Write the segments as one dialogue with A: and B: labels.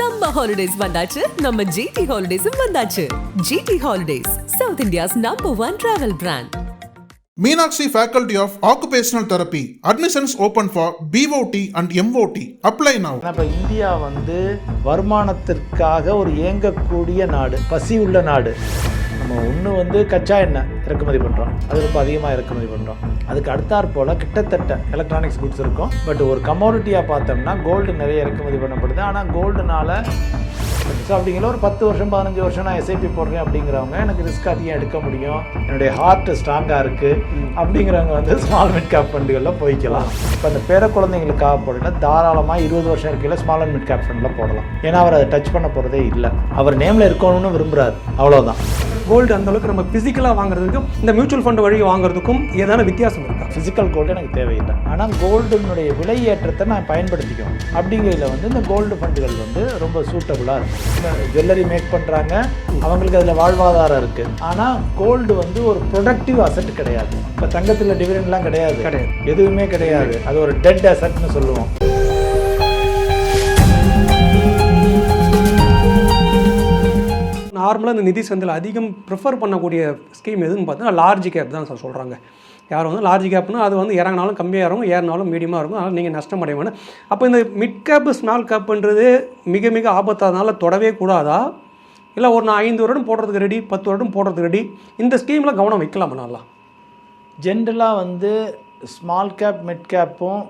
A: Summer holidays வந்தாச்சு நம்ம GT ஹாலிடேஸும் வந்தாச்சு GT holidays south India's number one travel brand
B: Meenakshi Faculty of Occupational Therapy. Admissions open for BOT and MOT. Apply now.
C: ஆனா, இப்ப India வந்து வருமானத்திற்காக ஒரு இயங்கக்கூடிய நாடு பசி உள்ள நாடு நம்ம ஒன்று வந்து கச்சா எண்ணெய் இறக்குமதி பண்ணுறோம் அது ரொம்ப அதிகமாக இறக்குமதி பண்ணுறோம் அதுக்கு அடுத்தாற் போல் கிட்டத்தட்ட எலக்ட்ரானிக்ஸ் குட்ஸ் இருக்கும். பட் ஒரு கமோடிட்டியாக பார்த்தோம்னா கோல்டு நிறைய இறக்குமதி பண்ணப்படுது. ஆனால் கோல்டுனால ஸோ அப்படிங்கிற ஒரு பத்து வருஷம் பதினஞ்சு வருஷம் நான் எஸ்ஐபி போடுறேன் அப்படிங்கிறவங்க எனக்கு ரிஸ்க் அதிகம் எடுக்க முடியும். என்னுடைய ஹார்ட் ஸ்ட்ராங்காக இருக்குது அப்படிங்கிறவங்க வந்து ஸ்மால் மிட் கேப் ஃபண்டுகளில் போய்க்கலாம். இப்போ அந்த பேர குழந்தைங்களுக்காக போடல. தாராளமாக இருபது வருஷம் இருக்கையில் ஸ்மால் அண்ட் மிட் கேப் ஃபண்டில் போடலாம். ஏன்னா அவர் அதை டச் பண்ண போகிறதே இல்லை. அவர் நேமில் இருக்கணும்னு விரும்புகிறார் அவ்வளோதான்
D: கோல்டு அந்த அளவுக்கு நம்ம ஃபிசிக்கலாக வாங்குறதுக்கும் இந்த மியூச்சுவல் ஃபண்ட் வழி வாங்குறதுக்கும் ஏதான வித்தியாசம் இருக்கா?
C: ஃபிசிக்கல் கோல்டு எனக்கு தேவையில்லை. ஆனால் கோல்டுனுடைய விலை ஏற்றத்தை நான் பயன்படுத்திக்கணும் அப்படிங்கிறதுல வந்து இந்த கோல்டு ஃபண்டுகள் வந்து ரொம்ப சூட்டபுளாக இருக்கும் ஜுவல்லரி மேக் பண்ணுறாங்க அவங்களுக்கு அதில் வாழ்வாதாரம் இருக்குது ஆனால் கோல்டு வந்து ஒரு ப்ரொடக்டிவ் அசெட் கிடையாது. இப்போ தங்கத்தில் டிவிடெண்ட்லாம் கிடையாது.
D: கிடையாது.
C: எதுவுமே கிடையாது. அது ஒரு டெட் அசெட்னு சொல்லுவோம்.
D: நார்மலாக இந்த நிதி சந்தையில் அதிகம் ப்ரிஃபர் பண்ணக்கூடிய ஸ்கீம் எதுன்னு பார்த்தீங்கன்னா லார்ஜ் கேப் தான் சார் சொல்கிறாங்க யார் வந்து லார்ஜ் கேப்னா அது வந்து இறங்கினாலும் கம்மியாக இறங்கும் ஏறினாலும் மீடியமாக இருக்கும். அதனால் நீங்கள் நஷ்டம் அடைய வேணும் அப்போ இந்த மிட் கேப் ஸ்மால் கேப்புன்றது மிக மிக ஆபத்தாதனால தொடவே கூடாதா? இல்லை ஒரு நான் ஐந்து வருடம் போடுறதுக்கு ரெடி பத்து வருடம் போடுறதுக்கு ரெடி இந்த ஸ்கீமில் கவனம் வைக்கலாமா நல்லா?
C: ஜென்ரலாக வந்து ஸ்மால் கேப் மிட் கேப்பும்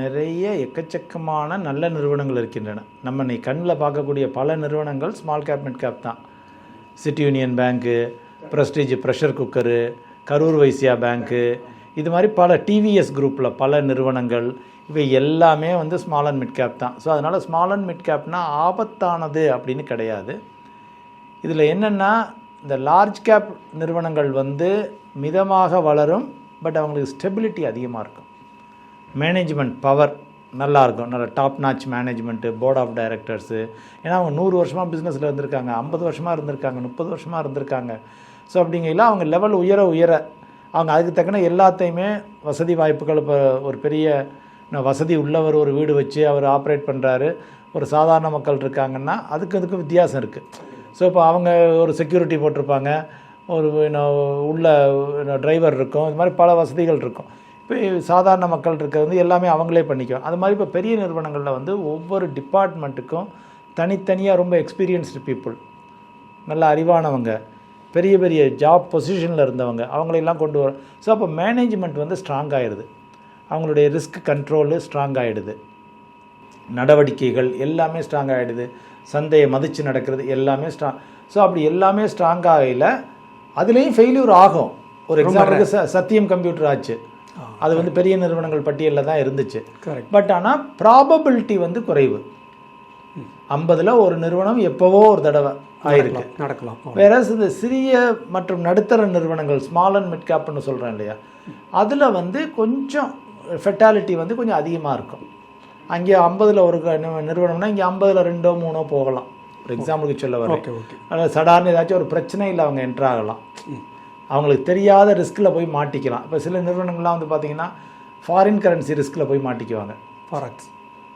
C: நிறைய எக்கச்சக்கமான நல்ல நிறுவனங்கள் இருக்கின்றன. நம்ம இன்னைக்கு கண்ணில் பார்க்கக்கூடிய பல நிறுவனங்கள் ஸ்மால் கேப் மிட் கேப் தான். City Union bank Prestige pressure cooker Karur Vysya bank இது மாதிரி பல டிவிஎஸ் குரூப்பில் பல நிறுவனங்கள் இவை எல்லாமே வந்து ஸ்மால் அண்ட் மிட் கேப் தான். ஸோ அதனால் ஸ்மால் அண்ட் மிட் கேப்னா ஆபத்தானது அப்படின்னு கிடையாது. இதில் என்னென்னா இந்த லார்ஜ் கேப் நிறுவனங்கள் வந்து மிதமாக வளரும் பட் அவங்களுக்கு ஸ்டெபிலிட்டி அதிகமாக இருக்கும். மேனேஜ்மெண்ட் பவர் நல்லாயிருக்கும். நல்ல top notch management board of directors ஏன்னா அவங்க நூறு வருஷமாக பிஸ்னஸில் இருந்திருக்காங்க. ஐம்பது வருஷமாக இருந்திருக்காங்க. முப்பது வருஷமாக இருந்திருக்காங்க. ஸோ அப்படிங்கையில் அவங்க லெவல் உயர உயர அவங்க அதுக்கு தக்கன எல்லாத்தையுமே வசதி வாய்ப்புகள் இப்போ ஒரு பெரிய வசதி உள்ளவர் ஒரு வீடு வச்சு அவர் ஆப்ரேட் பண்ணுறாரு ஒரு சாதாரண மக்கள் இருக்காங்கன்னா அதுக்கு அதுக்கு வித்தியாசம் இருக்குது ஸோ இப்போ அவங்க ஒரு செக்யூரிட்டி போட்டிருப்பாங்க. ஒரு உள்ள டிரைவர் இருக்கும். இது மாதிரி பல வசதிகள் இருக்கும். இப்போ சாதாரண மக்கள் இருக்கிறது வந்து எல்லாமே அவங்களே பண்ணிக்குவோம் அது மாதிரி இப்போ பெரிய நிறுவனங்களில் வந்து ஒவ்வொரு டிபார்ட்மெண்ட்டுக்கும் தனித்தனியாக ரொம்ப எக்ஸ்பீரியன்ஸ்டு பீப்புள் நல்ல அறிவானவங்க பெரிய பெரிய ஜாப் பொசிஷனில் இருந்தவங்க அவங்களையெல்லாம் கொண்டு வர ஸோ அப்போ மேனேஜ்மெண்ட் வந்து ஸ்ட்ராங் ஆயிடுது. அவங்களுடைய ரிஸ்க் கண்ட்ரோலு ஸ்ட்ராங் ஆகிடுது நடவடிக்கைகள் எல்லாமே ஸ்ட்ராங் ஆகிடுது சந்தையை மதித்து நடக்கிறது எல்லாமே ஸ்ட்ராங் ஸோ அப்படி எல்லாமே ஸ்ட்ராங் ஆகையில் அதுலேயும் ஃபெயில்யூர் ஆகும். ஒரு எக்ஸாம்பிளுக்கு ச சத்தியம் கம்ப்யூட்டர் ஆச்சு. அது வந்து பெரிய நிறுவனங்கள் பட்டியலில் தான் இருந்துச்சு. பட் ஆனால் ப்ராபபிலிட்டி வந்து குறைவு. ஐம்பதில் ஒரு நிறுவனம் எப்போவோ ஒரு தடவை ஆயிருக்கு.
D: நடக்கலாம்
C: வேற இந்த சிறிய மற்றும் நடுத்தர நிறுவனங்கள் ஸ்மால் அண்ட் மிட் கேப்னு சொல்கிறேன் இல்லையா? அதில் வந்து கொஞ்சம் ஃபெட்டாலிட்டி வந்து கொஞ்சம் அதிகமாக இருக்கும். அங்கே ஐம்பதில் ஒரு நிறுவனம்னா இங்கே ஐம்பதில் ரெண்டோ மூணோ போகலாம். ஒரு எக்ஸாம்பிளுக்கு சொல்ல வரேன். சடார்னு ஏதாச்சும் ஒரு பிரச்சனையில் அவங்க என்ட்ரு ஆகலாம். அவங்களுக்கு தெரியாத ரிஸ்கில் போய் மாட்டிக்கலாம். இப்போ சில நிறுவனங்கள்லாம் வந்து பார்த்தீங்கன்னா ஃபாரின் கரன்சி ரிஸ்கில் போய் மாட்டிக்குவாங்க.
D: ஃபாரக்ஸ்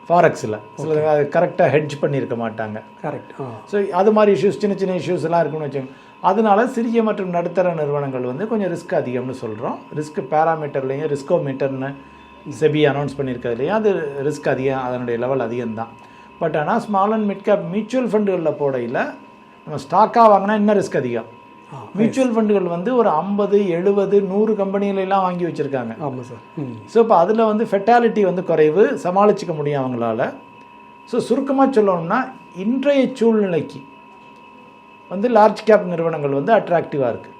C: ஃபாரெக்ஸில் சில அது கரெக்டாக ஹெட்ஜ் பண்ணியிருக்க மாட்டாங்க.
D: கரெக்ட்
C: ஸோ அது மாதிரி இஷ்யூஸ் சின்ன சின்ன இஷ்யூஸ் எல்லாம் இருக்குன்னு வச்சுக்கோங்க. அதனால சிறிய மற்றும் நடுத்தர நிறுவனங்கள் வந்து கொஞ்சம் ரிஸ்க் அதிகம்னு சொல்கிறோம் ரிஸ்க் பேராமீட்டர்லேயும் ரிஸ்கோ மீட்டர்னு செபி அனௌன்ஸ் பண்ணியிருக்கிறதுலையும் அது ரிஸ்க் அதிகம் அதனுடைய லெவல் அதிகம்தான். பட் ஆனால் small and mid cap mutual ஃபண்டுகளில் போடையில் நம்ம ஸ்டாக்காக வாங்கினா இன்னும் ரிஸ்க் அதிகம். மியூச்சுவல் ஃபண்டுகள் வந்து ஒரு ஐம்பது எழுபது நூறு கம்பெனிகளெல்லாம் வாங்கி வச்சுருக்காங்க.
D: ஆமாம் சார்
C: ஸோ இப்போ அதில் வந்து ஃபெட்டாலிட்டி வந்து குறைவு சமாளிச்சுக்க முடியும் அவங்களால. ஸோ சுருக்கமாக சொல்லணும்னா இன்றைய சூழ்நிலைக்கு வந்து லார்ஜ் கேப் நிறுவனங்கள் வந்து அட்ராக்டிவாக இருக்குது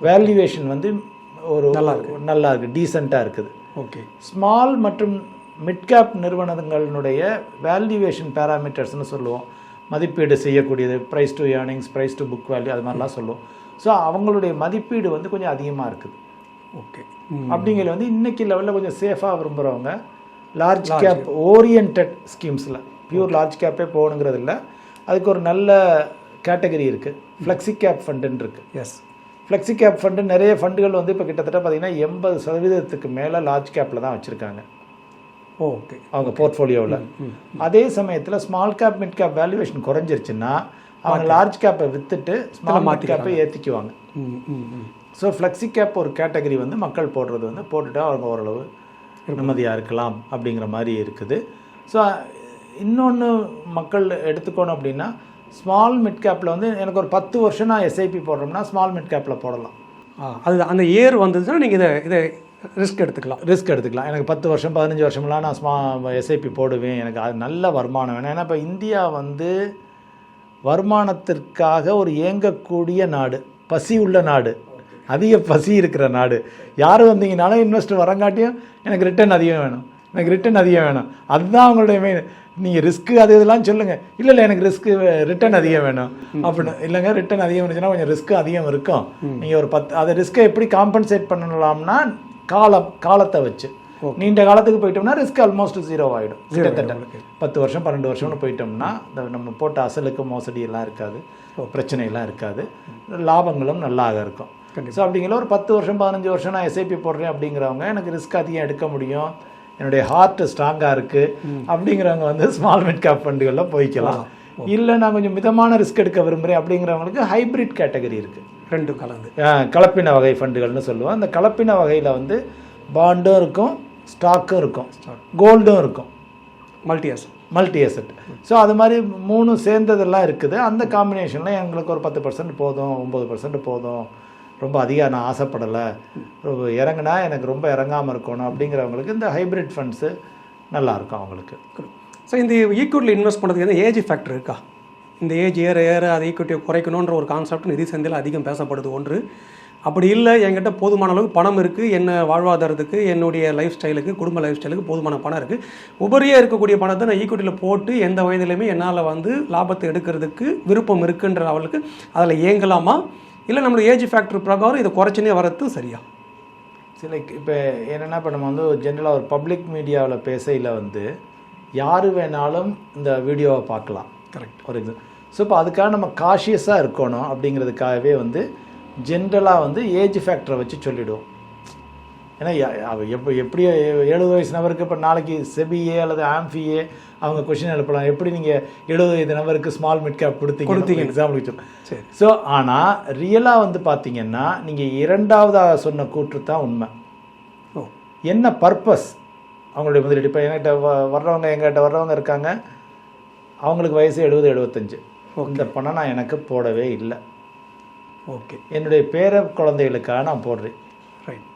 C: வேல்யூவேஷன் வந்து ஒரு
D: நல்லா
C: நல்லா இருக்குது டீசெண்டாக இருக்குது.
D: ஓகே
C: ஸ்மால் மற்றும் மிட் கேப் நிறுவனங்களினுடைய வேல்யூவேஷன் பேராமீட்டர்ஸ்னு சொல்லுவோம். மதிப்பீடு செய்யக்கூடியது price to earnings price to book value அது மாதிரிலாம் சொல்லுவோம் ஸோ அவங்களுடைய மதிப்பீடு வந்து கொஞ்சம் அதிகமாக இருக்குது.
D: ஓகே
C: அப்படிங்கிறது வந்து இன்னைக்கு லெவலில் கொஞ்சம் சேஃபாக விரும்புகிறவங்க லார்ஜ் கேப் ஓரியன்ட் ஸ்கீம்ஸில் பியூர் லார்ஜ் கேப்பே போகணுங்கிறது இல்லை. அதுக்கு ஒரு நல்ல கேட்டகரி இருக்குது ஃப்ளெக்ஸி கேப் ஃபண்டுன்னு இருக்குது
D: எஸ்
C: ஃப்ளெக்ஸி கேப் ஃபண்டு நிறைய ஃபண்டுகள் வந்து இப்போ கிட்டத்தட்ட பார்த்தீங்கன்னா எண்பது சதவீதத்துக்கு மேலே லார்ஜ் கேப்பில் தான் வச்சுருக்காங்க.
D: ஓகே
C: அவங்க போர்ட்ஃபோலியோவில் அதே சமயத்தில் small cap mid cap valuation குறைஞ்சிருச்சுன்னா அவங்க லார்ஜ் கேப்பை வித்துட்டு ஸ்மால் மிட் கேப்பை ஏற்றிக்குவாங்க
D: ம் ம் ம்
C: ஸோ ஃப்ளெக்ஸி கேப் ஒரு கேட்டகரி வந்து மக்கள் போடுறது வந்து போட்டுட்டா அவங்க ஓரளவு நிம்மதியாக இருக்கலாம் அப்படிங்கிற மாதிரி இருக்குது. ஸோ இன்னொன்று மக்கள் எடுத்துக்கணும் அப்படின்னா ஸ்மால் மிட் கேப்பில் வந்து எனக்கு ஒரு பத்து வருஷம் நான் எஸ்ஐபி போடுறோம்னா ஸ்மால் மிட் கேப்பில் போடலாம்.
D: அது அந்த இயர் வந்ததுன்னா நீங்கள் இதை இதை ரிஸ்க் எடுத்துக்கலாம்.
C: ரிஸ்க் எடுத்துக்கலாம். எனக்கு பத்து வருஷம் பதினஞ்சு வருஷம்லாம் நான் ஸ்மா எஸ்ஐபி போடுவேன். எனக்கு அது நல்ல வருமானம் வேணும். ஏன்னா இப்போ இந்தியா வந்து வருமானத்திற்காக ஒரு இயங்கக்கூடிய நாடு. பசி உள்ள நாடு. அதிக பசி இருக்கிற நாடு. யார் வந்தீங்கனாலும் இன்வெஸ்டர் வரங்காட்டியும் எனக்கு ரிட்டர்ன் அதிகம் வேணும். எனக்கு ரிட்டர்ன் அதிகம் வேணும். அதுதான் அவங்களுடைய மெயின் நீங்கள் ரிஸ்க்கு அது இதெல்லாம் சொல்லுங்கள் இல்லை இல்லை எனக்கு ரிஸ்க்கு ரிட்டர்ன் அதிகம் வேணும். அப்படின்னு. இல்லைங்க ரிட்டர்ன் அதிகம் இருந்துச்சுன்னா கொஞ்சம் ரிஸ்க்கு அதிகம் இருக்கும். நீங்கள் ஒரு பத்து அதை ரிஸ்க்கை எப்படி காம்பன்சேட் பண்ணலாம்னா காலம் காலத்தை வச்சு. நீண்ட காலத்துக்கு போயிட்டோம்னா ரிஸ்க் ஆல்மோஸ்ட் ஜீரோ ஆகிடும் கிட்டத்தட்ட. பத்து வருஷம் பன்னெண்டு வருஷம்னு போயிட்டோம்னா நம்ம போட்ட அசலுக்கு மோசடி எல்லாம் இருக்காது. பிரச்சனையெல்லாம் இருக்காது. லாபங்களும் நல்லாக இருக்கும். ஸோ அப்படிங்கிற ஒரு பத்து வருஷம் பதினஞ்சு வருஷம் நான் எஸ்ஐபி போடுறேன் அப்படிங்கிறவங்க எனக்கு ரிஸ்க் அதிகம் எடுக்க முடியும். என்னுடைய ஹார்ட் ஸ்ட்ராங்காக இருக்குது அப்படிங்கிறவங்க வந்து ஸ்மால் மிட் கேப் ஃபண்டுகளில் போய்க்கலாம். இல்லை நான் கொஞ்சம் மிதமான ரிஸ்க் எடுக்க விரும்புகிறேன் அப்படிங்கிறவங்களுக்கு ஹைப்ரிட் கேட்டகரி இருக்குது
D: ரெண்டும் கலந்து.
C: கலப்பின வகை ஃபண்டுகள்னு சொல்லுவோம். அந்த கலப்பின வகையில் வந்து பாண்டும் இருக்கும் ஸ்டாக்கும் இருக்கும் கோல்டும் இருக்கும்.
D: Multi as
C: multi asset so அது மாதிரி மூணு சேர்ந்ததெல்லாம் இருக்குது. அந்த காம்பினேஷனில் எங்களுக்கு ஒரு பத்து பர்சன்ட் போதும் ஒம்பது பர்சன்ட் போதும். ரொம்ப அதிகம் நான் ஆசைப்படலை. இறங்குனா எனக்கு ரொம்ப இறங்காமல் இருக்கணும் அப்படிங்கிறவங்களுக்கு இந்த ஹைப்ரிட் ஃபண்ட்ஸு நல்லாயிருக்கும் அவங்களுக்கு.
D: ஸோ இந்த ஈக்விட்டியில் இன்வெஸ்ட் பண்ணுறதுக்கு ஏஜ் ஃபேக்டர் இருக்கா? இந்த ஏஜ் ஏற ஏற அதை ஈக்விட்டியை குறைக்கணுன்ற ஒரு கான்செப்ட் நிதி சந்தையில் அதிகம் பேசப்படுது ஒன்று. அப்படி இல்லை என்கிட்ட போதுமான அளவுக்கு பணம் இருக்குது என்ன வாழ்வாதாரத்துக்கு என்னுடைய லைஃப் ஸ்டைலுக்கு குடும்ப லைஃப் ஸ்டைலுக்கு போதுமான பணம் இருக்குது உபரியாக இருக்கக்கூடிய பணத்தை நான் ஈக்விட்டியில் போட்டு எந்த வயதிலையுமே என்னால் வந்து லாபத்தை எடுக்கிறதுக்கு விருப்பம் இருக்குன்ற அவளுக்கு அதில் இயங்கலாமா? இல்லை நம்மளுடைய ஏஜ் ஃபேக்டர் பிரகாரம் இதை குறைச்சினே வரது சரியா?
C: சில இப்போ என்னென்னா இப்போ நம்ம வந்து ஜென்ரலாக ஒரு பப்ளிக் மீடியாவில் பேசையில் வந்து யார் வேணாலும் இந்த வீடியோவை பார்க்கலாம்.
D: கரெக்ட்
C: ஒரு இது. ஸோ இப்போ அதுக்காக நம்ம காஷியஸாக இருக்கணும் அப்படிங்கிறதுக்காகவே வந்து ஜென்ரலாக வந்து ஏஜ் ஃபேக்டரை வச்சு சொல்லிடுவோம். ஏன்னா எப்போ எப்படி எழுபது வயசு நபருக்கு இப்போ நாளைக்கு செபிஏ அல்லது ஆம்ஃபிஏ அவங்க கொஷின் எழுப்பலாம். எப்படி நீங்கள் எழுபது வயது நபருக்கு ஸ்மால் மிட் கேப் கொடுத்தீங்க.
D: கொடுத்தீங்க.
C: எக்ஸாம்பிளுக்கு
D: சரி.
C: ஸோ ஆனால் ரியலாக வந்து பார்த்தீங்கன்னா நீங்கள் இரண்டாவதாக சொன்ன கூற்று தான் உண்மை.
D: ஓ.
C: என்ன பர்பஸ் அவங்களுடைய முதலீடு. இப்போ என்கிட்ட வ- வர்றவங்க எங்கிட்ட வர்றவங்க இருக்காங்க. அவங்களுக்கு வயசு எழுபது எழுபத்தஞ்சு. இந்த பணம் நான் எனக்கு போடவே இல்லை.
D: ஓகே
C: என்னுடைய பேர குழந்தைகளுக்காக நான் போடுறேன்.
D: ரைட்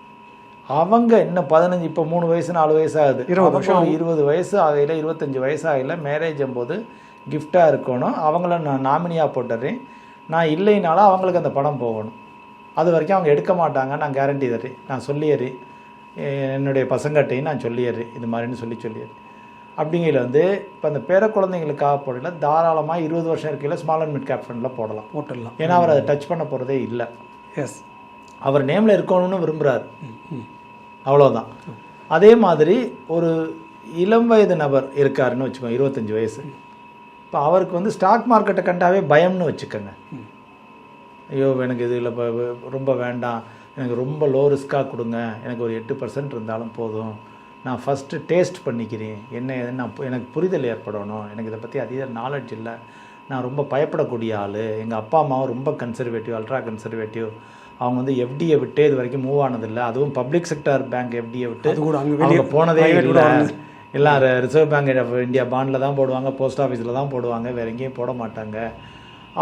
C: அவங்க இன்னும் பதினஞ்சு இப்போ மூணு வயசு நாலு வயசு ஆகுது.
D: இருபது வருஷம்
C: இருபது வயசு ஆகையில் இருபத்தஞ்சி வயசு ஆகையில் மேரேஜ் போது கிஃப்டாக இருக்கணும். அவங்கள நான் நாமினியாக போட்டுறேன். நான் இல்லைனாலும் அவங்களுக்கு அந்த பணம் போகணும். அது வரைக்கும் அவங்க எடுக்க மாட்டாங்க நான் கேரண்டி தர்றேன். நான் சொல்லிடுறேன் என்னுடைய பசங்கட்டையும் நான் சொல்லிடுறேன் இது மாதிரின்னு சொல்லி சொல்லிடுறேன் அப்படிங்கையில் வந்து இப்போ அந்த பேர குழந்தைங்களுக்காக போடல தாராளமாக இருபது வருஷம் இருக்கையில் ஸ்மால் அண்ட் மிட் கேப் ஃபண்டில் போடலாம்.
D: போட்டுடலாம்.
C: ஏன்னா அவர் அதை டச் பண்ண போகிறதே இல்லை.
D: எஸ்
C: அவர் நேமில் இருக்கணும்னு விரும்புகிறார் அவ்வளோதான் அதே மாதிரி ஒரு இளம் வயது நபர் இருக்காருன்னு வச்சுக்கோங்க இருபத்தஞ்சி வயசு. இப்போ அவருக்கு வந்து ஸ்டாக் மார்க்கெட்டை கண்டாவே பயம்னு வச்சுக்கோங்க. ஐயோ எனக்கு இதில் இப்போ ரொம்ப வேண்டாம். எனக்கு ரொம்ப லோ ரிஸ்க்காக கொடுங்க. எனக்கு ஒரு எட்டு பர்சன்ட் இருந்தாலும் போதும். நான் ஃபஸ்ட்டு டேஸ்ட் பண்ணிக்கிறேன். என்ன ஏதுன்னு நான் எனக்கு புரிதல் ஏற்படணும். எனக்கு இதை பற்றி அதிக நாலேஜ் இல்லை. நான் ரொம்ப பயப்படக்கூடிய ஆள். எங்கள் அப்பா அம்மாவும் ரொம்ப கன்சர்வேட்டிவ் அல்ட்ரா கன்சர்வேட்டிவ் அவங்க வந்து எஃப்டியை விட்டே இது வரைக்கும் மூவ் ஆனதில்லை. அதுவும் பப்ளிக் செக்டார் பேங்க் எஃப்டியை விட்டு அவங்க போனதே இல்லை. எல்லாம் ரிசர்வ் பேங்க் ஆஃப் இந்தியா பாண்டில் தான் போடுவாங்க. போஸ்ட் ஆஃபீஸில் தான் போடுவாங்க. வேற எங்கேயும் போட மாட்டாங்க.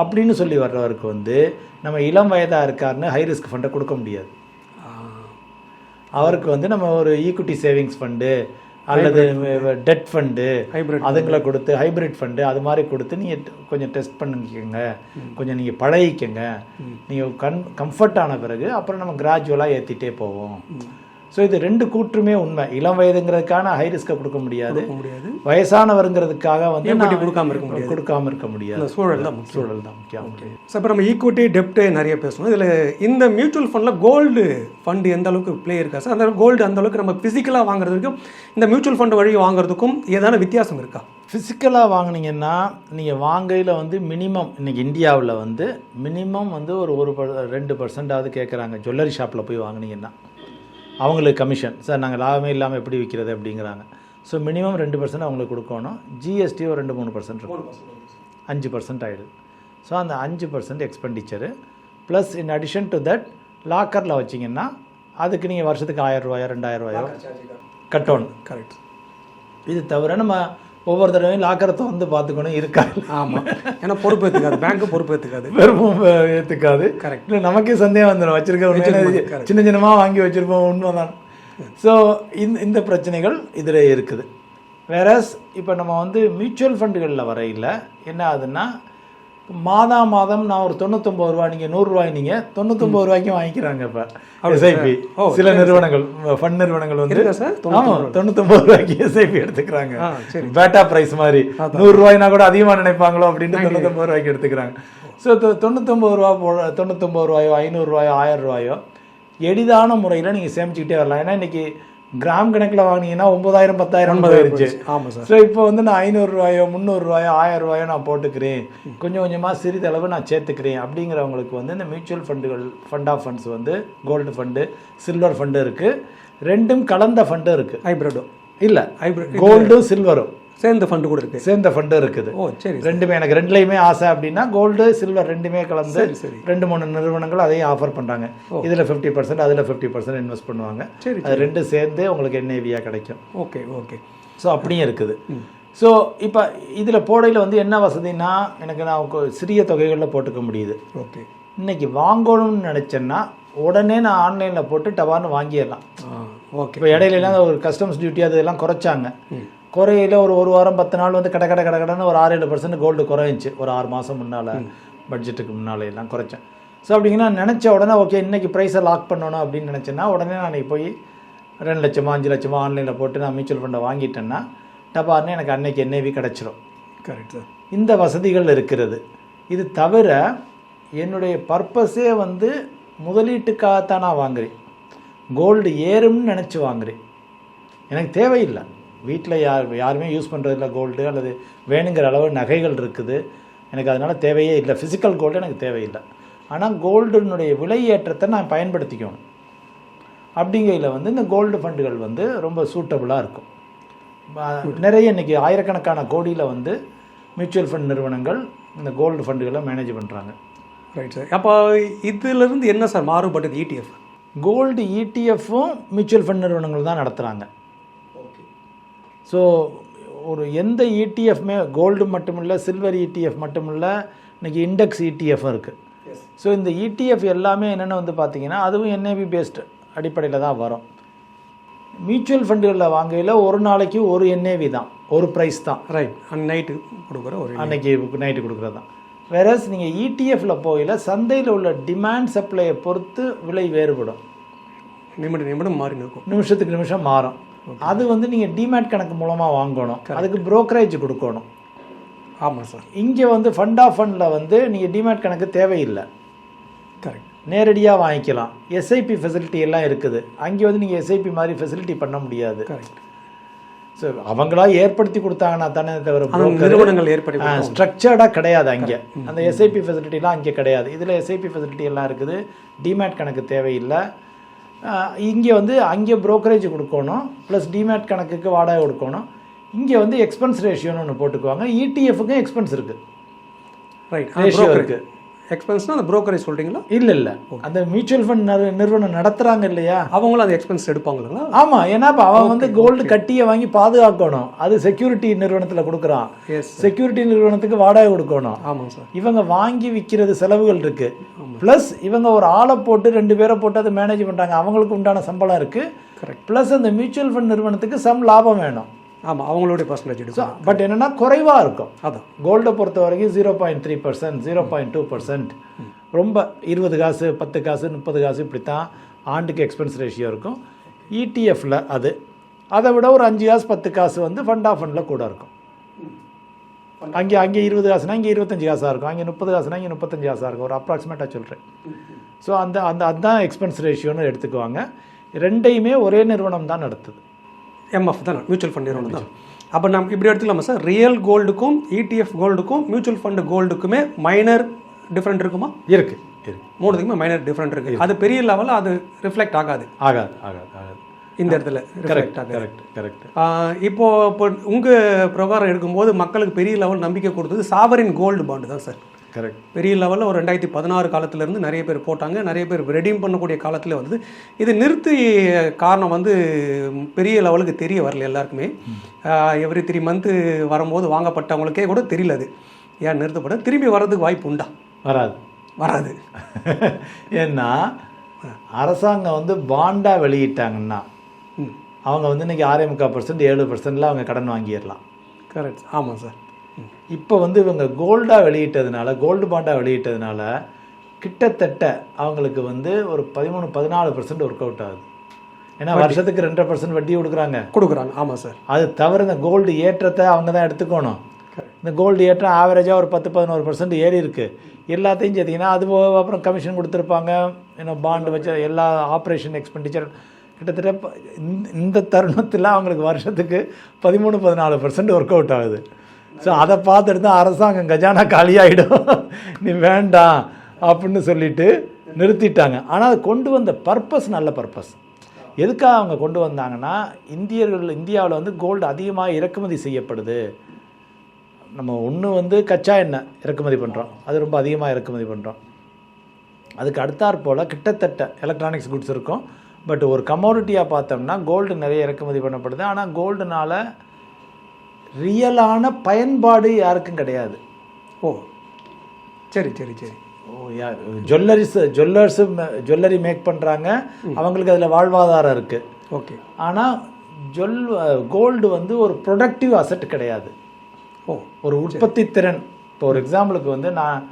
C: அப்படின்னு சொல்லி வர்றவருக்கு வந்து நம்ம இளம் வயதாக இருக்காருன்னு ஹை ரிஸ்க் ஃபண்டை கொடுக்க முடியாது. அவருக்கு வந்து நம்ம ஒரு ஈக்விட்டி சேவிங்ஸ் ஃபண்டு அல்லது டெட் ஃபண்டு
D: Hybrid
C: அதுங்களை கொடுத்து ஹைபிரிட் ஃபண்டு அது மாதிரி கொடுத்து நீங்கள் கொஞ்சம் டெஸ்ட் பண்ணிக்கோங்க. கொஞ்சம் நீங்கள் பழகிக்கங்க. நீங்கள் கன் கம்ஃபர்ட் ஆன பிறகு அப்புறம் நம்ம கிராஜுவலாக ஏற்றிட்டே போவோம். ஸோ இது ரெண்டு கூற்றுமே உண்மை. இளம் வயதுங்கிறதுக்கான ஹை ரிஸ்க்கை கொடுக்க முடியாது.
D: முடியாது.
C: வயசானவருங்கிறதுக்காக வந்து
D: கொடுக்காம இருக்க முடியாது.
C: கொடுக்காம இருக்க முடியாது.
D: சூழல் தான்.
C: சூழல் தான் முக்கியம்.
D: ஸோ இப்போ நம்ம ஈக்விட்டி டெப்ட்டு நிறைய பேசணும் இதில் இந்த மியூச்சுவல் ஃபண்டில் கோல்டு ஃபண்டு எந்த அளவுக்கு ப்ளே இருக்கா? சார் அந்த கோல்டு அந்த அளவுக்கு நம்ம ஃபிசிக்கலாக வாங்குறதுக்கும் இந்த மியூச்சுவல் ஃபண்டு வழி வாங்குறதுக்கும் ஏதான வித்தியாசம் இருக்கா?
C: ஃபிசிக்கலாக வாங்குனீங்கன்னா நீங்கள் வாங்கையில் வந்து மினிமம் இன்னைக்கு இந்தியாவில் வந்து மினிமம் வந்து ஒரு ஒரு ரெண்டு பர்சன்டாவது கேட்குறாங்க ஜுவல்லரி ஷாப்பில் போய் வாங்குனீங்கன்னா. அவங்களுக்கு கமிஷன் சார் நாங்கள் லாபமே இல்லாமல் எப்படி விற்கிறது அப்படிங்கிறாங்க. ஸோ மினிமம் ரெண்டு பர்சன்ட் அவங்களுக்கு கொடுக்கணும். ஜிஎஸ்டி ஒரு ரெண்டு மூணு பர்சன்ட் இருக்கும். அஞ்சு பர்சன்ட் ஆகிடுது ஸோ அந்த அஞ்சு percent expenditure plus in addition to that லாக்கரில் வச்சிங்கன்னா அதுக்கு நீங்கள் வருஷத்துக்கு ஆயிரம் ரூபாயோ ரெண்டாயிரம் ரூபாயோ கட்டணும்.
D: கரெக்ட்
C: இது தவிர நம்ம ஒவ்வொரு தடவையும் லாக்கரை வந்து பார்த்துக்கணும் இருக்கா
D: ஆமாம் ஏன்னா பொறுப்பு ஏற்றுக்காது பேங்க்கு பொறுப்பு ஏற்றுக்காது
C: வெறுப்பும் ஏற்றுக்காது
D: Correct.
C: இல்லை நமக்கே சந்தேகம் வந்துடும் வச்சிருக்க. சின்ன சின்னமாக வாங்கி வச்சுருப்போம் உண்மைதான். ஸோ இந்த இந்த பிரச்சனைகள் இதில் இருக்குது. வேறஸ் இப்போ நம்ம வந்து மியூச்சுவல் ஃபண்டுகளில் வரையில் என்ன ஆகுதுன்னா மாதா மாதம் நான் ஒரு தொண்ணூத்தொம்பது ரூபா நீங்கள் நூறுரூவாய் நீங்கள் தொண்ணூத்தொம்பது ரூபாய்க்கும் வாங்கிக்கிறாங்க இப்போ. எஸ்ஐபி சில நிறுவனங்கள் ஃபண்ட் நிறுவனங்கள் வந்து? ஆமாம் தொண்ணூத்தொம்பது ரூபாய்க்கு எஸ்ஐபி எடுத்துக்கிறாங்க. பேட்டா ப்ரைஸ் மாதிரி. நூறு ரூபாய்னா கூட அதிகமாக நினைப்பாங்களோ அப்படின்ட்டு தொண்ணூத்தொம்பது ரூபாய்க்கு எடுத்துக்கிறாங்க. ஸோ தொண்ணூத்தொம்பது ரூபா போ தொண்ணூத்தொம்பது ரூபாயோ ஐநூறு ரூபாயோ ஆயிரம் ரூபாயோ எளிதான முறையில் நீங்கள் சேமிச்சுக்கிட்டே வரலாம். ஏன்னா இன்னைக்கு கிராம் கணக்கில் வாங்கினீங்கன்னா ஒன்பதாயிரம் பத்தாயிரம் போயிருச்சு
D: ஆமாம் சார்.
C: ஸோ இப்போ வந்து நான் ஐநூறுரூவாயோ முந்நூறுரூவாயோ ஆயிரம் ரூபாயோ நான் போட்டுக்கிறேன். கொஞ்சம் கொஞ்சமாக சிறிதளவு நான் சேர்த்துக்கிறேன். அப்படிங்கிறவங்களுக்கு வந்து இந்த மியூச்சுவல் ஃபண்டுகள் ஃபண்ட் ஆஃப் ஃபண்ட்ஸ் வந்து கோல்டு ஃபண்டு சில்வர் ஃபண்டு இருக்குது ரெண்டும் கலந்த ஃபண்டும் இருக்குது
D: ஹைப்ரிடோ
C: இல்லை
D: ஹைப்ரிட்
C: கோல்டும் சில்வரும்
D: சேர்ந்த ஃபண்டு கூட இருக்கு.
C: சேர்ந்த ஃபண்டும் இருக்குது.
D: ஓ சரி
C: ரெண்டுமே எனக்கு ரெண்டுலையுமே ஆசை அப்படின்னா கோல்டு சில்வர் ரெண்டுமே கலந்து
D: சரி, சரி.
C: ரெண்டு மூணு நிறுவனங்கள் அதையும் ஆஃபர் பண்ணுறாங்க இதில் ஃபிஃப்டி பர்சன்ட் அதில் ஃபிஃப்டி பர்சன்ட் இன்வெஸ்ட் பண்ணுவாங்க.
D: சரி,
C: அது ரெண்டும் சேர்ந்து உங்களுக்கு என்ஏவியாக கிடைக்கும்.
D: Okay okay.
C: ஸோ அப்படியும் இருக்குது. ஸோ இப்போ இதில் போடையில் வந்து என்ன வசதினா எனக்கு நான் சிறிய தொகைகளில் போட்டுக்க முடியுது.
D: ஓகே.
C: இன்னைக்கு வாங்கணும்னு நினச்சேன்னா உடனே நான் ஆன்லைனில் போட்டு டபார்னு வாங்கிடலாம்.
D: ஓகே.
C: இப்போ இடையில எல்லாம் ஒரு கஸ்டம்ஸ் டியூட்டி அதெல்லாம் குறைச்சாங்க. குறையில ஒரு ஒரு வாரம் பத்து நாள் வந்து கடை கடை கடை கடைன்னு ஒரு ஆறு ஏழு பர்சன்ட் கோல்டு குறைஞ்சி ஒரு ஆறு மாதம் முன்னால் பட்ஜெட்டுக்கு முன்னால எல்லாம் குறைச்சேன். ஸோ அப்படிங்கன்னா நினச்ச உடனே ஓகே இன்னைக்கு ப்ரைஸை லாக் பண்ணணும் அப்படின்னு நினச்சேன்னா உடனே நான் போய் ரெண்டு லட்சமா அஞ்சு லட்சமா ஆன்லைனில் போட்டு நான் மியூச்சுவல் ஃபண்டை வாங்கிட்டேன்னா டபார்னு எனக்கு அன்னைக்கு என்ஏவி கிடச்சிரும்.
D: கரெக்ட் சார்
C: இந்த வசதிகள் இருக்கிறது. இது தவிர என்னுடைய பர்பஸே வந்து முதலீட்டுக்காகத்தான் நான் வாங்குறேன். கோல்டு ஏறும்னு நினச்சி வாங்குறேன். எனக்கு தேவையில்லை. வீட்டில் யார் யாருமே யூஸ் பண்ணுறதில்ல கோல்டு அல்லது வேணுங்கிற அளவு நகைகள் இருக்குது. எனக்கு அதனால் தேவையே இல்லை. ஃபிசிக்கல் கோல்டு எனக்கு தேவையில்லை. ஆனால் கோல்டுனுடைய விலை ஏற்றத்தை நான் பயன்படுத்திக்கணும். அப்படிங்கையில் வந்து இந்த கோல்டு ஃபண்டுகள் வந்து ரொம்ப சூட்டபுளாக இருக்கும். நிறைய இன்னைக்கு ஆயிரக்கணக்கான கோடியில் வந்து மியூச்சுவல் ஃபண்ட் நிறுவனங்கள் இந்த கோல்டு ஃபண்டுகளை மேனேஜ் பண்ணுறாங்க
D: ரைட் சார் அப்போ இதிலிருந்து என்ன சார் மாறுபட்டது இடிஎஃப்
C: கோல்டு இடிஎஃப்பும் மியூச்சுவல் ஃபண்ட் நிறுவனங்கள் தான் நடத்துகிறாங்க ஸோ ஒரு எந்த இடிஎஃப்மே கோல்டு மட்டுமில்ல சில்வர் இடிஎஃப் மட்டுமில்ல இன்னைக்கு இண்டெக்ஸ் இடிஎஃப்பும் இருக்குது ஸோ இந்த இடிஎஃப் எல்லாமே என்னென்னு வந்து பார்த்தீங்கன்னா அதுவும் என்ஏபி பேஸ்டு அடிப்படையில் தான் வரும். மியூச்சுவல் ஃபண்டுகளில் வாங்கையில் ஒரு நாளைக்கு ஒரு என்ஏவி தான் ஒரு ப்ரைஸ் தான்.
D: ரைட் நைட்டு கொடுக்குற ஒரு
C: அன்னைக்கு நைட்டு கொடுக்குறது தான். வேறஸ் நீங்கள் இடிஎஃப்ல போயில சந்தையில் உள்ள டிமாண்ட் சப்ளையை பொறுத்து விலை வேறுபடும்.
D: நிமிடம் நிமிடம் மாறி இருக்கும்
C: நிமிஷத்துக்கு நிமிஷம் மாறும். அது வந்து நீங்கள் டிமேட் கணக்கு மூலமாக வாங்கணும். அதுக்கு brokerage கொடுக்கணும்.
D: ஆமாம் சார்
C: இங்கே வந்து ஃபண்ட் ஆஃப் ஃபண்டில் வந்து நீங்கள் டிமேட் கணக்கு தேவையில்லை.
D: கரெக்ட்
C: நேரடியாக வாங்கிக்கலாம். எஸ்ஐபி ஃபெசிலிட்டி எல்லாம் இருக்குது. அங்கே வந்து நீங்கள் எஸ்ஐபி மாதிரி ஃபெசிலிட்டி பண்ண முடியாது.
D: கரெக்ட்
C: ஸோ அவங்களா ஏற்படுத்தி கொடுத்தாங்கன்னா தானே தவிர
D: நிறுவனங்கள் ஏற்படுத்தி
C: ஸ்ட்ரக்சர்டாக கிடையாது அங்கே. அந்த எஸ்ஐபி ஃபெசிலிட்டிலாம் அங்கே கிடையாது. இதில் எஸ்ஐபி ஃபெசிலிட்டி எல்லாம் இருக்குது. டிமேட் கணக்கு தேவையில்லை. இங்கே வந்து அங்கே brokerage கொடுக்கணும் ப்ளஸ் டிமேட் கணக்குக்கு வாடகை கொடுக்கணும். இங்கே வந்து எக்ஸ்பென்ஸ் ரேஷியோன்னு ஒன்று போட்டுக்குவாங்க. E இடிஎஃப்க்கும் எக்ஸ்பென்ஸ் இருக்குது
D: ரைட்
C: Ratio
D: brokerage.
C: இருக்கு.
D: எக்ஸ்பென்ஸ்னா அந்த brokerage சொல்கிறீங்களா
C: இல்லை இல்லை. அந்த மியூச்சுவல் ஃபண்ட் நிறுவனம் நடத்துகிறாங்க இல்லையா?
D: அவங்களும் அந்த எக்ஸ்பென்ஸ் எடுப்பாங்களா
C: ஆமாம் ஏன்னா இப்போ அவன் வந்து கோல்டு கட்டியை வாங்கி பாதுகாக்கணும். அது செக்யூரிட்டி நிறுவனத்தில் கொடுக்குறான்.
D: எஸ்
C: செக்யூரிட்டி நிறுவனத்துக்கு வாடகை கொடுக்கணும்.
D: ஆமாம் சார்
C: இவங்க வாங்கி விற்கிறது செலவுகள் இருக்கு. ப்ளஸ் இவங்க ஒரு ஆளை போட்டு ரெண்டு பேரை போட்டு அதை மேனேஜ் பண்ணுறாங்க அவங்களுக்கு உண்டான சம்பளம் இருக்கு.
D: Correct.
C: ப்ளஸ் அந்த மியூச்சுவல் ஃபண்ட் நிறுவனத்துக்கு சம் லாபம் வேணும்.
D: ஆமாம் அவங்களுடைய பர்சன்டேஜ் எடுக்கும்
C: பட் என்னன்னா குறைவாக இருக்கும்.
D: அதான்.
C: கோல்டை பொறுத்த வரைக்கும் zero point three percent zero point two percent ரொம்ப இருபது காசு பத்து காசு முப்பது காசு இப்படி தான் ஆண்டுக்கு எக்ஸ்பென்ஸ் ரேஷியோ இருக்கும். இடிஎஃப்ல அது. அதை விட ஒரு அஞ்சு காசு பத்து காசு வந்து ஃபண்ட் ஆஃப் ஃபண்டில் கூட இருக்கும். அங்கே அங்கே இருபது காசுனா இங்கே இருபத்தஞ்சு காசாக இருக்கும். அங்கே முப்பது காசுனா இங்கே முப்பத்தஞ்சு காசாக இருக்கும். ஒரு அப்ராக்சிமேட்டாக சொல்கிறேன் ஸோ அந்த அந்த அதுதான் எக்ஸ்பென்ஸ் ரேஷியோன்னு எடுத்துக்குவாங்க. ரெண்டையுமே ஒரே நிறுவனம் தான் நடத்துது.
D: எம்எஃப் தான் மியூச்சுவல் ஃபண்ட் நிறுவனம் தான். அப்போ நம்ம இப்படி எடுத்துக்கலாமா சார்? ரியல் கோல்டுக்கும் இடிஎஃப் கோல்டுக்கும் மியூச்சுவல் ஃபண்ட் கோல்டுக்குமே மைனர் டிஃப்ரெண்ட் இருக்குமா?
C: இருக்கு இருக்கு.
D: மூணுத்துக்குமே மைனர் டிஃப்ரெண்ட் இருக்குது அது பெரிய லெவலில் அது ரிஃப்ளெக்ட் ஆகாது.
C: ஆகாது ஆகாது ஆகாது.
D: இந்த இடத்துல
C: கரெக்ட். கரெக்ட் கரெக்ட்
D: இப்போ இப்போ உங்கள் பிரகாரம் எடுக்கும்போது மக்களுக்கு பெரிய லெவல் நம்பிக்கை கொடுத்தது சாவரின் கோல்டு பாண்டு தான் சார்.
C: கரெக்ட்
D: பெரிய லெவலில் ஒரு ரெண்டாயிரத்தி பதினாறு காலத்துலேருந்து நிறைய பேர் போட்டாங்க. நிறைய பேர் ரெடீம் பண்ணக்கூடிய காலத்தில் வந்து இது நிறுத்தி காரணம் வந்து பெரிய லெவலுக்கு தெரிய வரல எல்லாருக்குமே. எவ்ரி த்ரீ மந்த்து வரும்போது வாங்கப்பட்டவங்களுக்கே கூட தெரியல அது. ஏன் நிறுத்தப்பட? திரும்பி வர்றதுக்கு வாய்ப்பு உண்டா?
C: வராது.
D: வராது.
C: ஏன்னா அரசாங்கம் வந்து பாண்டா வெளியிட்டாங்கன்னா அவங்க வந்து இன்னைக்கு ஆறே முக்கால் பர்சன்ட் ஏழு பர்சன்ட்ல அவங்க கடன் வாங்கிடலாம்.
D: கரெக்ட் ஆமாம் சார்
C: இப்போ வந்து இவங்க கோல்டாக வெளியிட்டதுனால கோல்டு பாண்டாக வெளியிட்டதுனால கிட்டத்தட்ட அவங்களுக்கு வந்து ஒரு பதிமூணு பதினாலு பர்சன்ட் ஒர்க் அவுட் ஆகுது. ஏன்னா வருஷத்துக்கு ரெண்டரை பர்சன்ட் வட்டி கொடுக்குறாங்க.
D: கொடுக்குறாங்க. ஆமாம் சார்
C: அது தவிர இந்த கோல்டு ஏற்றத்தை அவங்க தான் எடுத்துக்கணும். இந்த கோல்டு ஏற்றம் ஆவரேஜாக ஒரு பத்து பதினோரு பர்சன்ட் ஏறி இருக்கு. எல்லாத்தையும் சேர்த்திங்கன்னா அது போக அப்புறம் கமிஷன் கொடுத்துருப்பாங்க. இன்னும் பாண்டு வச்ச எல்லா ஆப்ரேஷன் எக்ஸ்பெண்டிச்சர் கிட்டத்தட்ட இந்த தருணத்தில் அவங்களுக்கு வருஷத்துக்கு பதிமூணு பதினாலு பர்சன்ட் ஒர்க் அவுட் ஆகுது. ஸோ அதை பார்த்துட்டு தான் அரசாங்கம் கஜானா காலியாகிடும் நீ வேண்டாம் அப்படின்னு சொல்லிட்டு நிறுத்திட்டாங்க. ஆனால் அதை கொண்டு வந்த பர்பஸ் நல்ல பர்பஸ் எதுக்காக அவங்க கொண்டு வந்தாங்கன்னா இந்தியர்கள் இந்தியாவில் வந்து கோல்டு அதிகமாக இறக்குமதி செய்யப்படுது. நம்ம ஒன்று வந்து கச்சா எண்ணெய் இறக்குமதி பண்ணுறோம் அது ரொம்ப அதிகமாக இறக்குமதி பண்ணுறோம் அதுக்கு அடுத்தாற் போல் கிட்டத்தட்ட எலக்ட்ரானிக்ஸ் குட்ஸ் இருக்கும். பட் ஒரு கமோடிட்டியாக பார்த்தோம்னா கோல்டு நிறைய இறக்குமதி பண்ணப்படுது. ஆனால் கோல்டுனால ரியலான பயன்பாடு யாருக்கும் கிடையாது.
D: ஓ. சரி சரி சரி.
C: ஜுவல்லரிஸ் ஜுவல்லர்ஸு ஜுவல்லரி மேக் பண்ணுறாங்க அவங்களுக்கு அதில் வாழ்வாதாரம் இருக்குது
D: ஓகே.
C: ஆனால் ஜுவல் கோல்டு வந்து ஒரு ப்ரொடக்டிவ் அசெட் கிடையாது.
D: ஓ.
C: ஒரு உற்பத்தி திறன். இப்போ ஒரு எக்ஸாம்பிளுக்கு வந்து நான்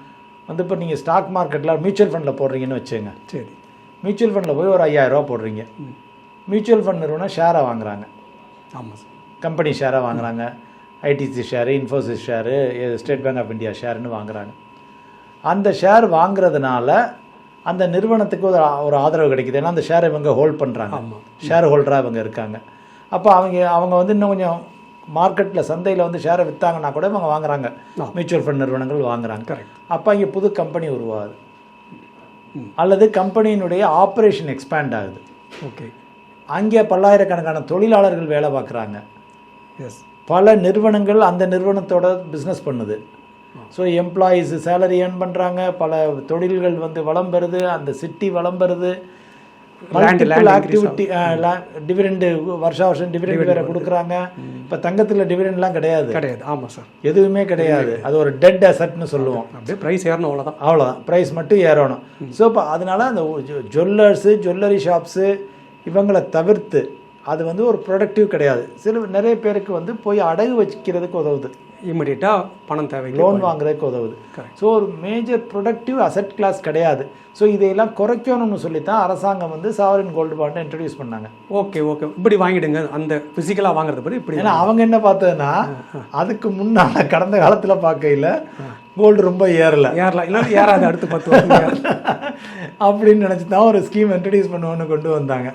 C: வந்து இப்போ நீங்கள் ஸ்டாக் மார்க்கெட்டில் மியூச்சுவல் ஃபண்டில் போடுறீங்கன்னு வச்சுங்க
D: சரி.
C: மியூச்சுவல் ஃபண்டில் போய் ஒரு 5000 ரூபாய் போடுறீங்க. மியூச்சுவல் ஃபண்ட் நிறுவனம் ஷேரை வாங்குறாங்க.
D: ஆமாம் சார்.
C: கம்பெனி ஷேரை வாங்குறாங்க. ITC share Infosys share State Bank of India ஷேருன்னு வாங்குறாங்க. அந்த ஷேர் வாங்குறதுனால அந்த நிறுவனத்துக்கு ஒரு ஒரு ஆதரவு கிடைக்குது. ஏன்னா அந்த ஷேர் இவங்க ஹோல்ட் பண்ணுறாங்க ஷேர் ஹோல்டராக இவங்க இருக்காங்க. அப்போ அவங்க அவங்க வந்து இன்னும் கொஞ்சம் மார்க்கெட்டில் சந்தையில் வந்து ஷேரை விற்றாங்கன்னா கூட இவங்க வாங்குறாங்க. மியூச்சுவல் ஃபண்ட் நிறுவனங்கள் வாங்குறாங்க.
D: கரெக்ட்
C: அப்போ இங்கே புது கம்பெனி உருவாகுது. அல்லது கம்பெனியினுடைய ஆப்ரேஷன் எக்ஸ்பேண்ட் ஆகுது.
D: ஓகே.
C: அங்கே பல்லாயிரக்கணக்கான தொழிலாளர்கள் வேலை பார்க்குறாங்க.
D: எஸ்
C: பல நிறுவனங்கள் அந்த நிறுவனத்தோட பிஸ்னஸ் பண்ணுது. ஸோ எம்ப்ளாயீஸ் சேலரி ஏர்ன் பண்ணுறாங்க பல தொழில்கள் வந்து வளம் பெறுது அந்த சிட்டி வளம் பெறுது.
D: Increase
C: ஆக்டிவிட்டி டிவிடெண்டு வருஷா வருஷம் டிவிடெண்ட் வேற கொடுக்குறாங்க. இப்போ தங்கத்தில் டிவிடெண்ட்லாம் கிடையாது.
D: கிடையாது. ஆமாம் சார்
C: எதுவுமே கிடையாது. அது ஒரு டெட் அசட்னு சொல்லுவோம்.
D: அப்படியே ப்ரைஸ் ஏறணும் அவ்வளோதான்
C: அவ்வளோதான் ப்ரைஸ் மட்டும் ஏறணும். ஸோ இப்போ அதனால அந்த ஜுவல்லர்ஸு ஜுவல்லரி ஷாப்ஸு இவங்களை தவிர்த்து அது வந்து ஒரு ப்ரொடக்டிவ் கிடையாது. சில நிறைய பேருக்கு வந்து போய் அடகு வச்சுக்கிறதுக்கு உதவுது.
D: இமிடியேட்டாக பணம் தேவை
C: லோன் வாங்குறதுக்கு உதவுது. ஸோ ஒரு மேஜர் ப்ரொடக்டிவ் அசெட் கிளாஸ் கிடையாது. ஸோ இதையெல்லாம் குறைக்கணும்னு சொல்லி தான் அரசாங்கம் வந்து சாவரின் கோல்டு பாண்டை இன்ட்ரடியூஸ் பண்ணாங்க.
D: ஓகே ஓகே இப்படி வாங்கிடுங்க. அந்த ஃபிசிக்கலாக வாங்குறது படி இப்படி
C: ஏன்னா அவங்க என்ன பார்த்ததுன்னா அதுக்கு முன்னால கடந்த காலத்தில் பார்க்கையில் கோல்டு ரொம்ப ஏறலை.
D: ஏறலாம் இல்லைன்னா ஏறாது அடுத்து பத்து வருஷம் ஏறல.
C: அப்படின்னு நினச்சி தான் ஒரு ஸ்கீம் இன்ட்ரடியூஸ் பண்ணுவோன்னு கொண்டு வந்தாங்க.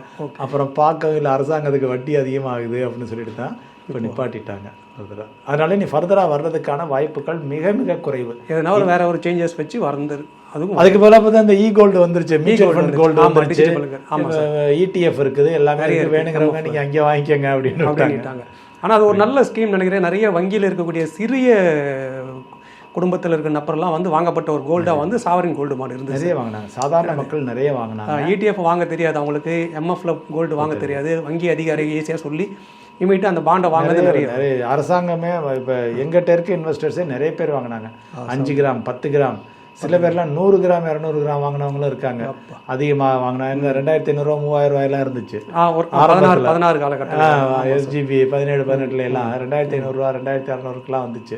C: அப்புறம் பார்க்கவும் இல்லை அரசாங்கத்துக்கு வட்டி அதிகமாகுது அப்படின்னு சொல்லிட்டு தான் இப்போ நிப்பாட்டிட்டாங்க. அதனால நீ ஃபர்தராக வர்றதுக்கான வாய்ப்புகள் மிக மிக குறைவு.
D: எதனால வேற ஒரு சேஞ்சஸ் வச்சு வரந்து அதுவும்
C: அதுக்கு பதிலாக பார்த்தா இந்த இ கோல்டு வந்துருச்சு. மியூச்சுவல் ஃபண்ட் கோல்டு வந்துருச்சு இடிஎஃப் இருக்குது. எல்லாமே இருக்கு. வேணுங்கிறவங்க நீங்க அங்கே வாங்கிக்கோங்க அப்படின்னு விட்டாங்க.
D: அப்படின்ட்டாங்க ஆனால் அது ஒரு நல்ல ஸ்கீம் நினைக்கிறேன். நிறைய வங்கியில் இருக்கக்கூடிய சிறிய குடும்பத்தில் இருக்கிற நபர்லாம் வந்து வாங்கப்பட்ட ஒரு கோல்டாக வந்து சாவரின் கோல்டு மாடு இருந்துச்சு
C: நிறைய வாங்கினாங்க. சாதாரண மக்கள் நிறைய வாங்கினாங்க.
D: இடிஎஃப் வாங்க தெரியாது அவங்களுக்கு. எம்எஃப்ல கோல்டு வாங்க தெரியாது. வங்கி அதிகாரி ஈஸியாக சொல்லி இமீடியட்டாக அந்த பாண்டை வாங்குறது நிறைய
C: நிறைய. அரசாங்கமே இப்போ எங்கிட்ட இருக்க இன்வெஸ்டர்ஸே நிறைய பேர் வாங்கினாங்க. அஞ்சு கிராம் பத்து கிராம். சில பேர்லாம் நூறு கிராம் இரநூறு கிராம் வாங்கினவங்களும் இருக்காங்க. அதிகமாக வாங்கினாங்க ரெண்டாயிரத்தி ஐநூறுரூவா மூவாயிரம் ரூபாயெல்லாம் இருந்துச்சு.
D: பதினாறு காலகட்டம்
C: எஸ்ஜிபி பதினேழு பதினெட்டுல எல்லாம் ரெண்டாயிரத்தி ஐநூறுரூவா ரெண்டாயிரத்தி அறநூறுக்குலாம் வந்துச்சு.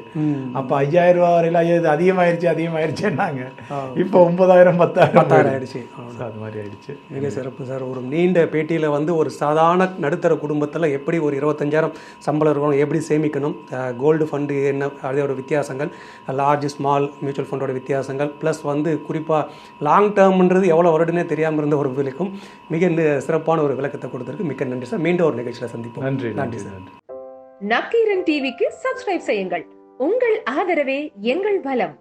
C: அப்போ ஐயாயிரம் ரூபா வரையில ஐயோ இது அதிகமாயிருச்சு அதிகமாயிருச்சுன்னாங்க. இப்போ ஒன்பதாயிரம் பத்தாயிரம்
D: பத்தாயிரம் ஆயிடுச்சு.
C: அது மாதிரி ஆயிடுச்சு.
D: மிக சிறப்பு சார். ஒரு நீண்ட பேட்டியில் வந்து ஒரு சாதாரண நடுத்தர குடும்பத்தில் எப்படி ஒரு இருபத்தஞ்சாயிரம் சம்பளம் இருக்கணும் எப்படி சேமிக்கணும் கோல்டு ஃபண்டு என்ன அதோட வித்தியாசங்கள் லார்ஜ் ஸ்மால் மியூச்சுவல் ஃபண்டோட வித்தியாசங்கள் ப்ளஸ் வந்து குறிப்பாக லாங் டேர்ம்ன்றது எவ்வளோ வருடனே தெரியாமல் இருந்த ஒரு விலைக்கும் மிக சிறப்பான ஒரு விளக்கத்தை கொடுத்ததுக்கு மிக்க நன்றி சார். மீண்டும் ஒரு நிகழ்ச்சியில் சந்திப்போம்.
C: நன்றி
D: நன்றி சார்.
E: நக்கீரன் டிவிக்கு சப்ஸ்கிரைப் செய்யுங்கள். உங்கள் ஆதரவே எங்கள் பலம்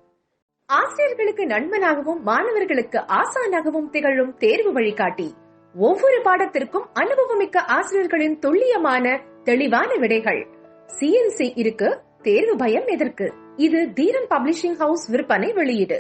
E: ஆசிரியர்களுக்கு நண்பனாகவும் மாணவர்களுக்கு ஆசானாகவும் திகழும் தேர்வு வழிகாட்டி. ஒவ்வொரு பாடத்திற்கும் அனுபவமிக்க ஆசிரியர்களின் துல்லியமான தெளிவான விடைகள். சிஎன்சி இருக்கு தேர்வு பயம் எதற்கு? இது தீரன் பப்ளிஷிங் ஹவுஸ் விற்பனை வெளியீடு.